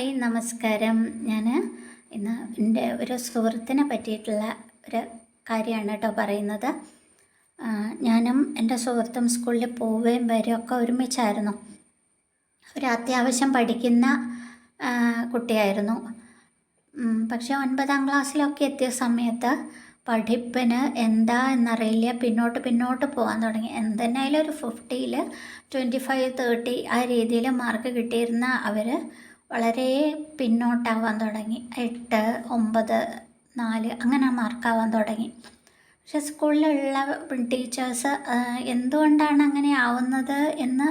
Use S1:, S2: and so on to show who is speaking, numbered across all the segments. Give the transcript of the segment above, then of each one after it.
S1: Hi നമസ്കാരം. ഞാൻ ഇന്ന് എന്റെ ഒരു സുഹൃത്തിനെ പറ്റിയിട്ടുള്ള ഒരു കാര്യമാണ് കേട്ടോ പറയുന്നത്. ഞാനും എന്റെ സുഹൃത്തും സ്കൂളിൽ പോവുകയും വരികയൊക്കെ ഒരുമിച്ചായിരുന്നു. ഒരു അത്യാവശ്യം പഠിക്കുന്ന കുട്ടിയായിരുന്നു. പക്ഷേ ഒൻപതാം ക്ലാസ്സിലൊക്കെ എത്തിയ സമയത്ത് പഠിപ്പിന് എന്താ എന്നറിയില്ല. പിന്നോട്ട് പിന്നോട്ട് പോകാൻ തുടങ്ങി. എന്തെന്നായാലും ഒരു ഫിഫ്റ്റിയിൽ ട്വന്റി ഫൈവ് തേർട്ടി ആ രീതിയിൽ മാർക്ക് കിട്ടിയിരുന്ന അവർ വളരെ പിന്നോട്ടാവാൻ തുടങ്ങി. എട്ട് ഒമ്പത് നാല് അങ്ങനെ മാർക്കാവാൻ തുടങ്ങി. പക്ഷെ സ്കൂളിലുള്ള ടീച്ചേഴ്സ് എന്തുകൊണ്ടാണ് അങ്ങനെ ആവുന്നത് എന്ന്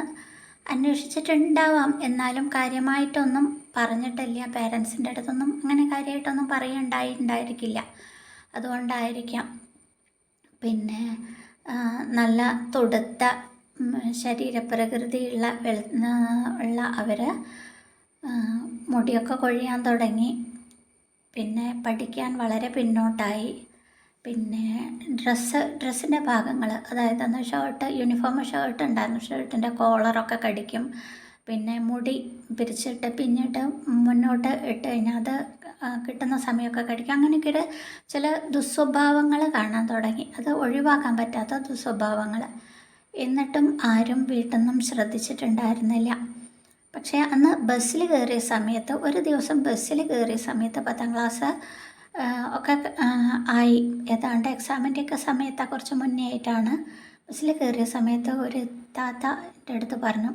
S1: അന്വേഷിച്ചിട്ടുണ്ടാവാം. എന്നാലും കാര്യമായിട്ടൊന്നും പറഞ്ഞിട്ടില്ല. പേരൻസിന്റെ അടുത്തൊന്നും അങ്ങനെ കാര്യമായിട്ടൊന്നും പറയുണ്ടായിട്ടുണ്ടായിരിക്കില്ല അതുകൊണ്ടായിരിക്കാം. പിന്നെ നല്ല തുടുത്ത ശരീരപ്രകൃതിയുള്ള ഉള്ള അവർ മുടിയൊക്കെ കൊഴിയാൻ തുടങ്ങി. പിന്നെ പഠിക്കാൻ വളരെ പിന്നോട്ടായി. പിന്നെ ഡ്രസ്സ് ഡ്രസ്സിന്റെ ഭാഗങ്ങൾ അതായത് അന്ന് ഷർട്ട് യൂണിഫോം ഷർട്ട് ഉണ്ടായിരുന്നു. ഷർട്ടിന്റെ കോളറൊക്കെ കടിക്കും. പിന്നെ മുടി പിരിച്ചിട്ട് പിന്നിട്ട് മുന്നോട്ട് ഇട്ട് കഴിഞ്ഞാൽ അത് കിട്ടുന്ന സമയമൊക്കെ കടിക്കും. അങ്ങനെയൊക്കെ ചില ദുസ്വഭാവങ്ങൾ കാണാൻ തുടങ്ങി. അത് ഒഴിവാക്കാൻ പറ്റാത്ത ദുസ്വഭാവങ്ങൾ എന്നിട്ടും ആരും വീട്ടിൽ നിന്നും ശ്രദ്ധിച്ചിട്ടുണ്ടായിരുന്നില്ല. പക്ഷേ അന്ന് ബസ്സിൽ കയറിയ സമയത്ത് ഒരു ദിവസം ബസ്സിൽ കയറിയ സമയത്ത് പത്താം ക്ലാസ് ഒക്കെ ആയി. ഏതാണ്ട് എക്സാമിന്റെ ഒക്കെ സമയത്ത് കുറച്ച് മുന്നേ ആയിട്ടാണ് ബസ്സിൽ കയറിയ സമയത്ത് ഒരു താത്ത എന്റെ അടുത്ത് പറഞ്ഞു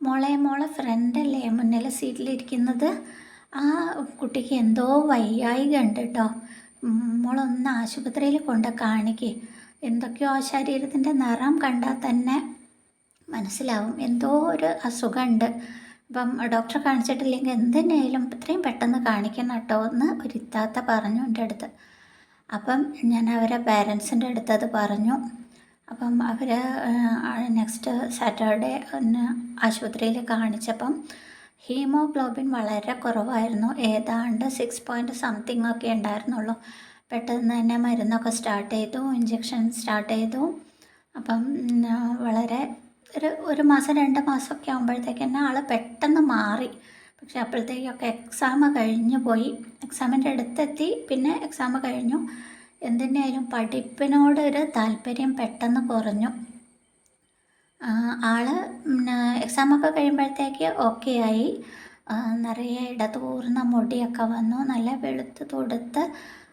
S1: മോളെ മോളെ ഫ്രണ്ടല്ലേ മുന്നിൽ സീറ്റിലിരിക്കുന്നത്? ആ കുട്ടിക്ക് എന്തോ വയ്യായിക ഉണ്ട് കേട്ടോ മോളൊന്ന് ആശുപത്രിയിൽ കൊണ്ട് കാണിക്കേ. എന്തൊക്കെയോ ശരീരത്തിന്റെ നിറം കണ്ടാൽ തന്നെ മനസ്സിലാവും. എന്തോ ഒരു അസുഖമുണ്ട്. അപ്പം ഡോക്ടറെ കാണിച്ചിട്ടില്ലെങ്കിൽ എന്തിനായാലും ഇത്രയും പെട്ടെന്ന് കാണിക്കണം കേട്ടോ എന്ന് ഒരു ഇത്താത്ത പറഞ്ഞു എന്റെ അടുത്ത്. അപ്പം ഞാൻ അവരെ പാരൻസിന്റെ അടുത്ത് അത് പറഞ്ഞു. അപ്പം അവർ നെക്സ്റ്റ് സാറ്റർഡേ ആശുപത്രിയിൽ കാണിച്ചപ്പം ഹീമോഗ്ലോബിൻ വളരെ കുറവായിരുന്നു. ഏതാണ്ട് സിക്സ് പോയിന്റ് സംതിങ് ഒക്കെ ഉണ്ടായിരുന്നുള്ളൂ. പെട്ടെന്ന് തന്നെ മരുന്നൊക്കെ സ്റ്റാർട്ട് ചെയ്തു ഇഞ്ചക്ഷൻ സ്റ്റാർട്ട് ചെയ്തു. അപ്പം വളരെ ഒരു ഒരു മാസം രണ്ട് മാസമൊക്കെ ആകുമ്പോഴത്തേക്ക് തന്നെ ആൾ പെട്ടെന്ന് മാറി. പക്ഷെ അപ്പോഴത്തേക്കൊക്കെ എക്സാം കഴിഞ്ഞു പോയി. എക്സാമിന്റെ അടുത്തെത്തി. പിന്നെ എക്സാം കഴിഞ്ഞു. എന്തിനായാലും പഠിപ്പിനോട് ഒരു താല്പര്യം പെട്ടെന്ന് കുറഞ്ഞു. ആൾ എക്സാമൊക്കെ കഴിയുമ്പോഴത്തേക്ക് ഓക്കെ ആയി. നിറയെ ഇടതൂർന്ന മുടിയൊക്കെ വന്നു. നല്ല വെളുത്ത് തൊടുത്ത്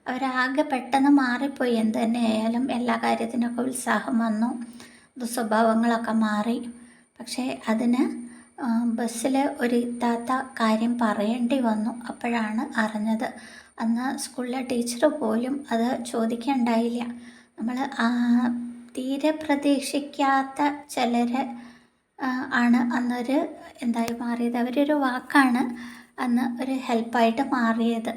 S1: അവരാകെ പെട്ടെന്ന് മാറിപ്പോയി. എന്ത് തന്നെ ആയാലും എല്ലാ കാര്യത്തിനൊക്കെ ഉത്സാഹം വന്നു. ദുസ്വഭാവങ്ങളൊക്കെ മാറി. പക്ഷേ അതിന് ബസ്സിൽ ഒരു ഇത്താത്ത കാര്യം പറയേണ്ടി വന്നു. അപ്പോഴാണ് അറിഞ്ഞത്. അന്ന് സ്കൂളിലെ ടീച്ചർ പോലും അത് ചോദിക്കണ്ടായില്ല. നമ്മൾ തീരെ പ്രതീക്ഷിക്കാത്ത ചിലർ ആണ് അന്നൊരു എന്തായി മാറിയത്. അവരൊരു വാക്കാണ് അന്ന് ഒരു ഹെൽപ്പായിട്ട് മാറിയത്.